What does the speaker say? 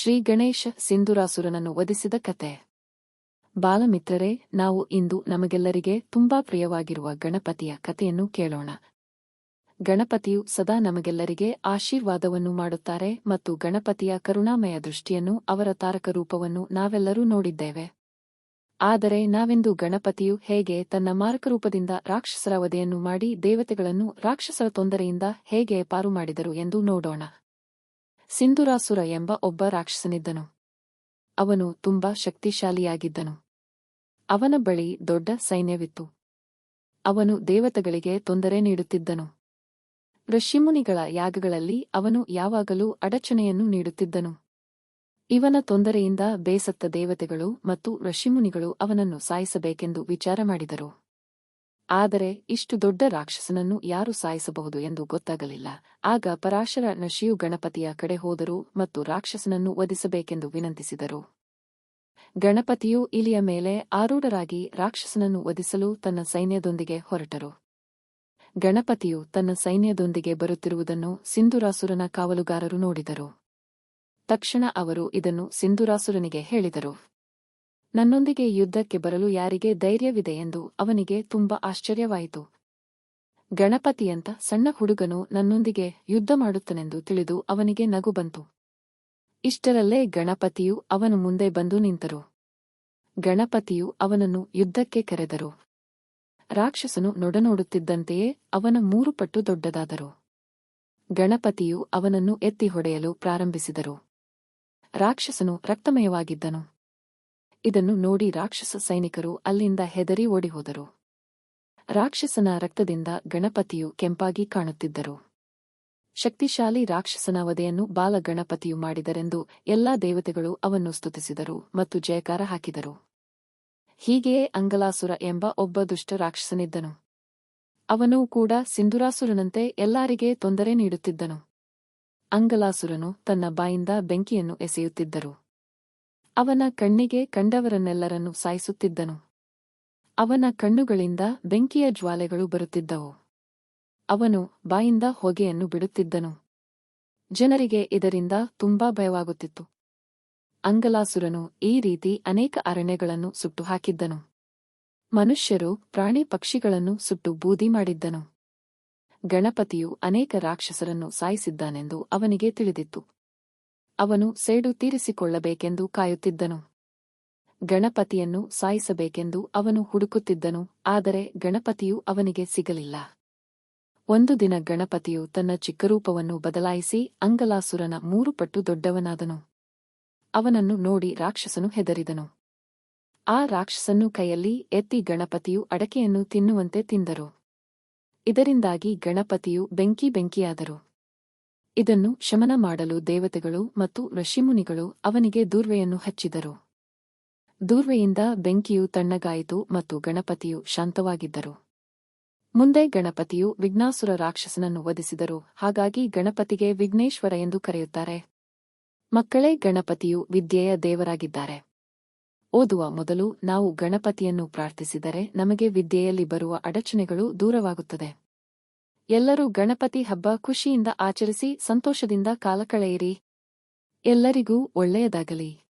ಶ್ರೀ ಗಣೇಶ ಸಿಂಧುರಾಸುರನನ್ನು ವಧಿಸಿದ ಕತೆ. ಬಾಲಮಿತ್ರರೇ, ನಾವು ಇಂದು ನಮಗೆಲ್ಲರಿಗೆ ತುಂಬಾ ಪ್ರಿಯವಾಗಿರುವ ಗಣಪತಿಯ ಕಥೆಯನ್ನು ಕೇಳೋಣ. ಗಣಪತಿಯು ಸದಾ ನಮಗೆಲ್ಲರಿಗೆ ಆಶೀರ್ವಾದವನ್ನು ಮಾಡುತ್ತಾರೆ ಮತ್ತು ಗಣಪತಿಯ ಕರುಣಾಮಯ ದೃಷ್ಟಿಯನ್ನು ಅವರ ತಾರಕ ರೂಪವನ್ನು ನಾವೆಲ್ಲರೂ ನೋಡಿದ್ದೇವೆ. ಆದರೆ ನಾವೆಂದು ಗಣಪತಿಯು ಹೇಗೆ ತನ್ನ ಮಾರಕರೂಪದಿಂದ ರಾಕ್ಷಸರ ವಧೆಯನ್ನು ಮಾಡಿ ದೇವತೆಗಳನ್ನು ರಾಕ್ಷಸರ ತೊಂದರೆಯಿಂದ ಹೇಗೆ ಪಾರು ಮಾಡಿದರು ಎಂದು ನೋಡೋಣ. ಸಿಂಧುರಾಸುರ ಎಂಬ ಒಬ್ಬ ರಾಕ್ಷಸನಿದ್ದನು. ಅವನು ತುಂಬಾ ಶಕ್ತಿಶಾಲಿಯಾಗಿದ್ದನು. ಅವನ ಬಳಿ ದೊಡ್ಡ ಸೈನ್ಯವಿತ್ತು. ಅವನು ದೇವತೆಗಳಿಗೆ ತೊಂದರೆ ನೀಡುತ್ತಿದ್ದನು. ಋಷಿಮುನಿಗಳ ಯಾಗಗಳಲ್ಲಿ ಅವನು ಯಾವಾಗಲೂ ಅಡಚಣೆಯನ್ನು ನೀಡುತ್ತಿದ್ದನು. ಇವನ ತೊಂದರೆಯಿಂದ ಬೇಸತ್ತ ದೇವತೆಗಳು ಮತ್ತು ಋಷಿಮುನಿಗಳು ಅವನನ್ನು ಸಾಯಿಸಬೇಕೆಂದು ವಿಚಾರ ಮಾಡಿದರು. ಆದರೆ ಇಷ್ಟು ದೊಡ್ಡ ರಾಕ್ಷಸನನ್ನು ಯಾರು ಸಾಯಿಸಬಹುದು ಎಂದು ಗೊತ್ತಾಗಲಿಲ್ಲ. ಆಗ ಪರಾಶರ ನಶಿಯು ಗಣಪತಿಯ ಕಡೆ ಹೋದರು ಮತ್ತು ರಾಕ್ಷಸನನ್ನು ವಧಿಸಬೇಕೆಂದು ವಿನಂತಿಸಿದರು. ಗಣಪತಿಯು ಇಲಿಯ ಮೇಲೆ ಆರೂಢರಾಗಿ ರಾಕ್ಷಸನನ್ನು ವಧಿಸಲು ತನ್ನ ಸೈನ್ಯದೊಂದಿಗೆ ಹೊರಟರು. ಗಣಪತಿಯು ತನ್ನ ಸೈನ್ಯದೊಂದಿಗೆ ಬರುತ್ತಿರುವುದನ್ನು ಸಿಂಧುರಾಸುರನ ಕಾವಲುಗಾರರು ನೋಡಿದರು. ತಕ್ಷಣ ಅವರು ಇದನ್ನು ಸಿಂಧುರಾಸುರನಿಗೆ ಹೇಳಿದರು. ನನ್ನೊಂದಿಗೆ ಯುದ್ಧಕ್ಕೆ ಬರಲು ಯಾರಿಗೆ ಧೈರ್ಯವಿದೆ ಎಂದು ಅವನಿಗೆ ತುಂಬ ಆಶ್ಚರ್ಯವಾಯಿತು. ಗಣಪತಿಯಂತ ಸಣ್ಣ ಹುಡುಗನು ನನ್ನೊಂದಿಗೆ ಯುದ್ಧ ಮಾಡುತ್ತನೆಂದು ತಿಳಿದು ಅವನಿಗೆ ನಗು ಬಂತು. ಇಷ್ಟರಲ್ಲೇ ಗಣಪತಿಯು ಅವನು ಮುಂದೆ ಬಂದು ನಿಂತರು. ಗಣಪತಿಯು ಅವನನ್ನು ಯುದ್ಧಕ್ಕೆ ಕರೆದರು. ರಾಕ್ಷಸನು ನೊಡನೋಡುತ್ತಿದ್ದಂತೆಯೇ ಅವನ ಮೂರು ಪಟ್ಟು ದೊಡ್ಡದಾದರು. ಗಣಪತಿಯು ಅವನನ್ನು ಎತ್ತಿ ಹೊಡೆಯಲು ಪ್ರಾರಂಭಿಸಿದರು. ರಾಕ್ಷಸನು ರಕ್ತಮಯವಾಗಿದ್ದನು. ಇದನ್ನು ನೋಡಿ ರಾಕ್ಷಸ ಸೈನಿಕರು ಅಲ್ಲಿಂದ ಹೆದರಿ ಓಡಿಹೋದರು. ರಾಕ್ಷಸನ ರಕ್ತದಿಂದ ಗಣಪತಿಯು ಕೆಂಪಾಗಿ ಕಾಣುತ್ತಿದ್ದರು. ಶಕ್ತಿಶಾಲಿ ರಾಕ್ಷಸನ ವಧೆಯನ್ನು ಬಾಲ ಗಣಪತಿಯು ಮಾಡಿದರೆಂದು ಎಲ್ಲಾ ದೇವತೆಗಳು ಅವನ್ನು ಸ್ತುತಿಸಿದರು ಮತ್ತು ಜಯಕಾರ ಹಾಕಿದರು. ಹೀಗೆಯೇ ಅಂಗಲಾಸುರ ಎಂಬ ಒಬ್ಬ ದುಷ್ಟ ರಾಕ್ಷಸನಿದ್ದನು. ಅವನೂ ಕೂಡ ಸಿಂಧುರಾಸುರನಂತೆ ಎಲ್ಲಾರಿಗೆ ತೊಂದರೆ ನೀಡುತ್ತಿದ್ದನು. ಅಂಗಲಾಸುರನು ತನ್ನ ಬಾಯಿಂದ ಬೆಂಕಿಯನ್ನು ಎಸೆಯುತ್ತಿದ್ದರು. ಅವನ ಕಣ್ಣಿಗೆ ಕಂಡವರನ್ನೆಲ್ಲರನ್ನು ಸಾಯಿಸುತ್ತಿದ್ದನು. ಅವನ ಕಣ್ಣುಗಳಿಂದ ಬೆಂಕಿಯ ಜ್ವಾಲೆಗಳು ಬರುತ್ತಿದ್ದವು. ಅವನು ಬಾಯಿಂದ ಹೊಗೆಯನ್ನು ಬಿಡುತ್ತಿದ್ದನು. ಜನರಿಗೆ ಇದರಿಂದ ತುಂಬಾ ಭಯವಾಗುತ್ತಿತ್ತು. ಅಂಗಲಾಸುರನು ಈ ರೀತಿ ಅನೇಕ ಅರಣ್ಯಗಳನ್ನು ಸುಟ್ಟು ಹಾಕಿದ್ದನು ಮನುಷ್ಯರು ಪ್ರಾಣಿ ಪಕ್ಷಿಗಳನ್ನು ಸುಟ್ಟು ಬೂದಿ ಮಾಡಿದ್ದನು. ಗಣಪತಿಯು ಅನೇಕ ರಾಕ್ಷಸರನ್ನು ಸಾಯಿಸಿದ್ದಾನೆಂದು ಅವನಿಗೆ ತಿಳಿದಿತ್ತು. ಅವನು ಸೇಡು ತೀರಿಸಿಕೊಳ್ಳಬೇಕೆಂದು ಕಾಯುತ್ತಿದ್ದನು. ಗಣಪತಿಯನ್ನು ಸಾಯಿಸಬೇಕೆಂದು ಅವನು ಹುಡುಕುತ್ತಿದ್ದನು, ಆದರೆ ಗಣಪತಿಯು ಅವನಿಗೆ ಸಿಗಲಿಲ್ಲ. ಒಂದು ದಿನ ಗಣಪತಿಯು ತನ್ನ ಚಿಕ್ಕರೂಪವನ್ನು ಬದಲಾಯಿಸಿ ಅಂಗಲಾಸುರನ ಮೂರು ಪಟ್ಟು ದೊಡ್ಡವನಾದನು. ಅವನನ್ನು ನೋಡಿ ರಾಕ್ಷಸನು ಹೆದರಿದನು. ಆ ರಾಕ್ಷಸನ್ನು ಕೈಯಲ್ಲಿ ಎತ್ತಿ ಗಣಪತಿಯು ಅಡಕೆಯನ್ನು ತಿನ್ನುವಂತೆ ತಿಂದರು. ಇದರಿಂದಾಗಿ ಗಣಪತಿಯು ಬೆಂಕಿ ಬೆಂಕಿಯಾದರು. ಇದನ್ನು ಶಮನ ಮಾಡಲು ದೇವತೆಗಳು ಮತ್ತು ಋಷಿಮುನಿಗಳು ಅವನಿಗೆ ದೂರ್ವೆಯನ್ನು ಹಚ್ಚಿದರು. ದೂರ್ವೆಯಿಂದ ಬೆಂಕಿಯು ತಣ್ಣಗಾಯಿತು ಮತ್ತು ಗಣಪತಿಯು ಶಾಂತವಾಗಿದ್ದರು. ಮುಂದೆ ಗಣಪತಿಯು ವಿಘ್ನಾಸುರ ರಾಕ್ಷಸನನ್ನು ವಧಿಸಿದರು. ಹಾಗಾಗಿ ಗಣಪತಿಗೆ ವಿಘ್ನೇಶ್ವರ ಎಂದು ಕರೆಯುತ್ತಾರೆ. ಮಕ್ಕಳೇ, ಗಣಪತಿಯು ವಿದ್ಯೆಯ ದೇವರಾಗಿದ್ದಾರೆ. ಓದುವ ಮೊದಲು ನಾವು ಗಣಪತಿಯನ್ನು ಪ್ರಾರ್ಥಿಸಿದರೆ ನಮಗೆ ವಿದ್ಯೆಯಲ್ಲಿ ಬರುವ ಅಡಚಣೆಗಳು ದೂರವಾಗುತ್ತದೆ. ಎಲ್ಲರೂ ಗಣಪತಿ ಹಬ್ಬ ಖುಷಿಯಿಂದ ಆಚರಿಸಿ ಸಂತೋಷದಿಂದ ಕಾಲಕಳೆಯಿರಿ ಎಲ್ಲರಿಗೂ ಒಳ್ಳೆಯದಾಗಲಿ.